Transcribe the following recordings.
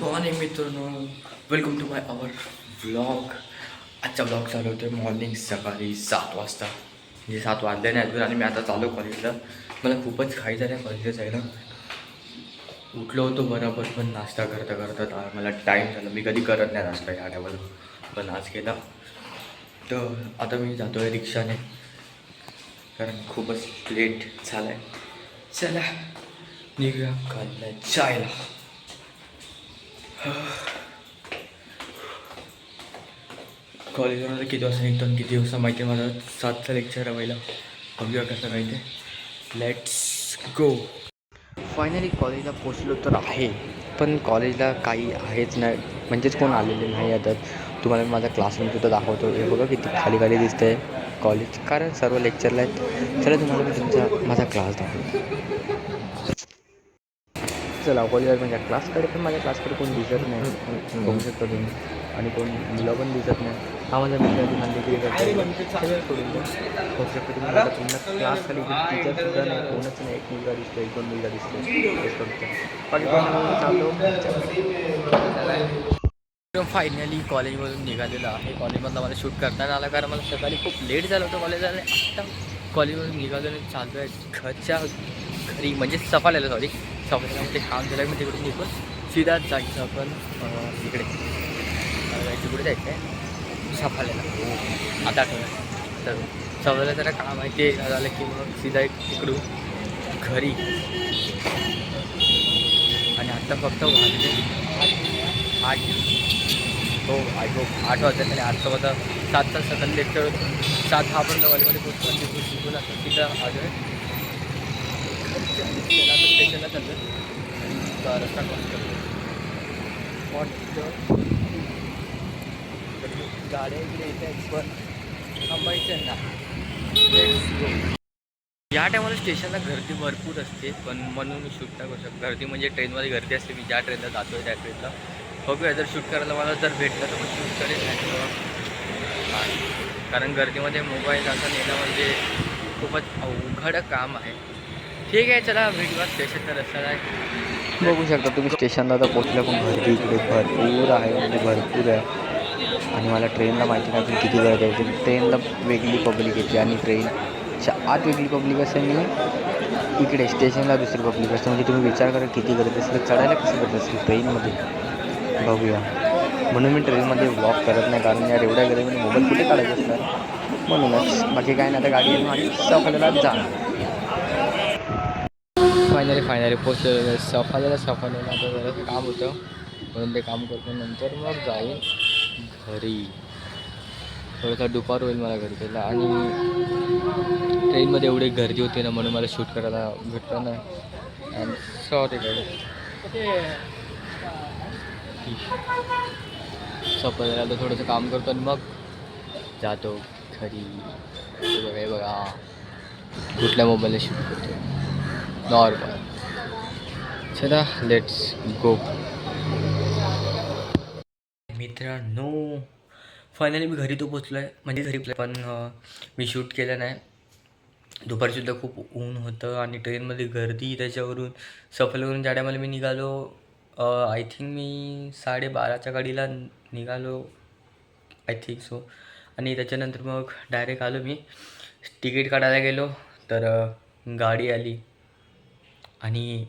Morning मित्रांनो welcome to my our vlog आजचा blog चालू होतो मॉर्निंग सकाळी सात वाजता. म्हणजे सात वाजले नाही अजून आणि मी आता चालू कॉलेजला मला खूपच घाई झालं आहे कॉलेजला जायला. उठलो होतो बरोबर पण नाश्ता करता करता मला टाईम झाला. मी कधी करत नाही नाश्ता या टायमाला पण आज केला. तर आता मी जातो आहे रिक्षाने. कारण खूपच लेट झाला आहे चला निघूया खाल्लं चायला. कॉलेजवर किती वाजता निघतो आणि किती वाजता माहिती आहे मला? सातचा लेक्चर आहे पहिला. बघूया कसं काय ते. लेट्स गो फायनली कॉलेजला पोचलो तर आहे. पण कॉलेजला काही आहेच नाही. म्हणजेच कोण आलेले नाही आता. तुम्हाला मी माझा क्लासरूम सुद्धा दाखवतो. हे बघा किती खाली खाली दिसतंय कॉलेज. कारण सर्व लेक्चरला आहेत. चला तुम्हाला मी तुमचा माझा क्लास दाखवतो. चला कॉलेजवर माझ्या क्लासकडे पण माझ्या क्लासकडे कोण दिसत नाही. बघू शकता तुम्ही. आणि कोण मुलं पण दिसत नाही. हा माझा मित्र आहे, तुम्हाला देखील करतो. सगळं सोडून द्या. बघू शकता तुम्ही आता तुमच्या क्लासखाली टीचर सुद्धा नाही कोणच नाही. एक मुलगा दिसतो एक दोन मुलगा दिसतो बाकी फायनली कॉलेजमधून निघालेलं आहे. कॉलेजमधला मला शूट करताना आला कारण मला सकाळी खूप लेट झालं होतं कॉलेजला आणि आत्ता कॉलेजमधून निघालो चाललो आहे घरच्या घरी म्हणजे सफाल्याला सॉरी सफाल्याला ते काम झालं मी तिकडून निघून सीधा जायचं आपण इकडे मला जायचं कुठे जायचं आहे सफाल्याला आता आठवलं तर सफाल्याला जरा काम आहे ते झालं की मग सीधा एक तिकडून घरी आणि आत्ता फक्त वाजले आठ हो आय होप आठ वाजता आणि आठचं माझा सात तास सकाळी लेक्चर सात हा पण दवालीमध्ये पोचतो आणि तिथून तिथून आता तिथं आलो आहे स्टेशनला चाललं रस्ता क्रॉस करतो गाड्या इकडे येत आहेत पण थांबायचं ना या टायमाला स्टेशनला गर्दी भरपूर असते पण म्हणून मी शूट नाही करू शकतो गर्दी म्हणजे ट्रेनमध्ये गर्दी असते मी ज्या ट्रेनला जातो आहे त्या ट्रेनला बघूया जर शूट करायला मला जर भेटलं तर मग शूट करेल नाही. कारण गर्दीमध्ये मोबाईल असं नेणं म्हणजे खूपच अवघड काम आहे ठीक आहे चला स्टेशन स्टेशनचा रस्ता आहे बघू शकता तुम्ही स्टेशनला तर पोचलं पण भरती इकडे भरपूर आहे म्हणजे भरपूर आहे. आणि मला ट्रेनला माहिती नाही की किती गर्दी आहे. ट्रेनला वेगळी पब्लिक येते आणि ट्रेनच्या आत वेगळी पब्लिक असते आणि इकडे स्टेशनला दुसरी पब्लिक असते. म्हणजे तुम्ही विचार करा किती गर्दी असेल चढायला कसं करत असेल ट्रेनमध्ये बघूया. म्हणून मी ट्रेनमध्ये वॉक करत नाही कारण यार एवढ्या गर्दीमध्ये मोबाईल कुठे काढायचे असतात म्हणूनच बाकी काय नाही आता गाडी आणि सकाळला जाणार. फायनली फायनली पोचलेलं सफालेला सफाल्याला आता जरा काम होतं. म्हणून ते काम करतो. नंतर मग जाईल घरी. थोडंसं दुपार होईल मला घरी त्याला. आणि ट्रेनमध्ये एवढी गर्दी होती ना म्हणून मला शूट करायला भेटलं नाही. आणि सॉरी सफाल्याला आता थोडंसं काम करतो आणि मग जातो घरी. बघा बघा. कुठल्या मोबाईलला शूट करतो नॉर्मल चला लेट्स गो मित्रांनो फायनली मी घरी तो पोचलो आहे म्हणजे घरी पण मी शूट केलं नाही. दुपारसुद्धा खूप ऊन होतं आणि ट्रेनमध्ये गर्दी त्याच्यावरून. सफलवरून ज्या टायमाला मी निघालो आय थिंक मी साडेबाराच्या गाडीला निघालो. आय थिंक सो आणि त्याच्यानंतर मग डायरेक्ट आलो मी. तिकीट काढायला गेलो तर गाडी आली. आणि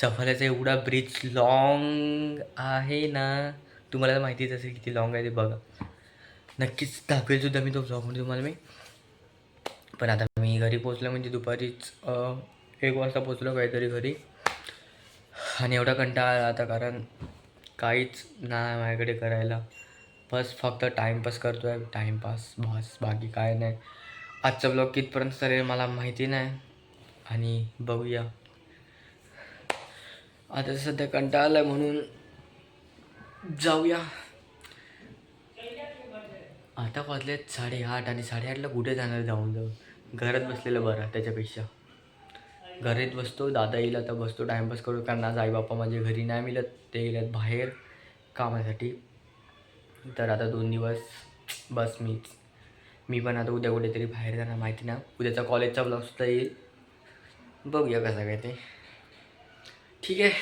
सफारीचा एवढा ब्रिज लॉंग आहे ना तुम्हाला माहितीच असेल किती लॉंग आहे ते बघा. नक्कीच दाखवेल सुद्धा मी तो ब्लॉगमध्ये तुम्हाला मी. पण आता मी घरी पोचलो म्हणजे दुपारीच एक वाजता पोचलो काहीतरी घरी. आणि एवढा कंटाळा आला आता कारण काहीच नाही माझ्याकडे करायला. बस फक्त टाईमपास करतो आहे टाईमपास बस बाकी काय नाही. आजचा ब्लॉग कितपर्यंत सरेल मला माहिती नाही. आणि बघूया. आता सध्या कंटाळा म्हणून जाऊया. आता वाजलेत साडेआठ आणि साडेआठला कुठे जाणार जाऊन जाऊ घरात बसलेलं बरं त्याच्यापेक्षा. घरीत बसतो दादा येईल आता बसतो टाईमपास करू कारण आज आई बाप्पा माझ्या घरी नाही मिळत ते गेल्यात बाहेर कामासाठी. तर आता दोन दिवस बस मीच. मी पण आता उद्या कुठेतरी बाहेर जाणार माहिती ना. उद्याचा कॉलेजचा ब्लॉग सुद्धा येईल. बघूया कसं काय ते. ठीक आहे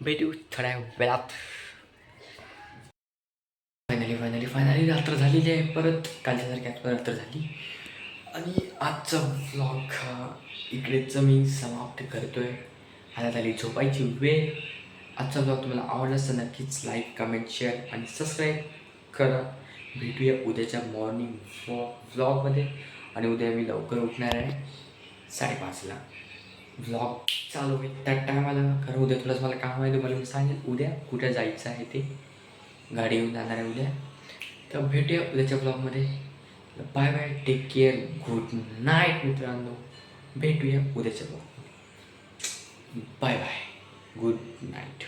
भेटू थोड्या वेळात फायनली फायनली फायनली रात्र झालेली आहे. परत कालच्यासारखी आज रात्र झाली. आणि आजचा व्लॉग हा इकडेच मी समाप्त करतोय. आता झाली झोपायची वेळ. आजचा ब्लॉग तुम्हाला आवडला असता नक्कीच लाईक कमेंट शेअर आणि सबस्क्राईब करा. भेटूया उद्याच्या मॉर्निंग व्लॉगमध्ये आणि उद्या मी लवकर उठणार आहे. साडेपाचला. व्लॉग चालू होईल. त्या टायमाला खरं उद्या थोडंसं मला काम आहे तुम्हाला मी सांगेल उद्या कुठे जायचं आहे ते? गाडी येऊन जाणार आहे उद्या. तर भेटूया उद्याच्या ब्लॉगमध्ये bye bye take care good night मित्रांनो. भेटूया उद्याच्या blog bye bye good night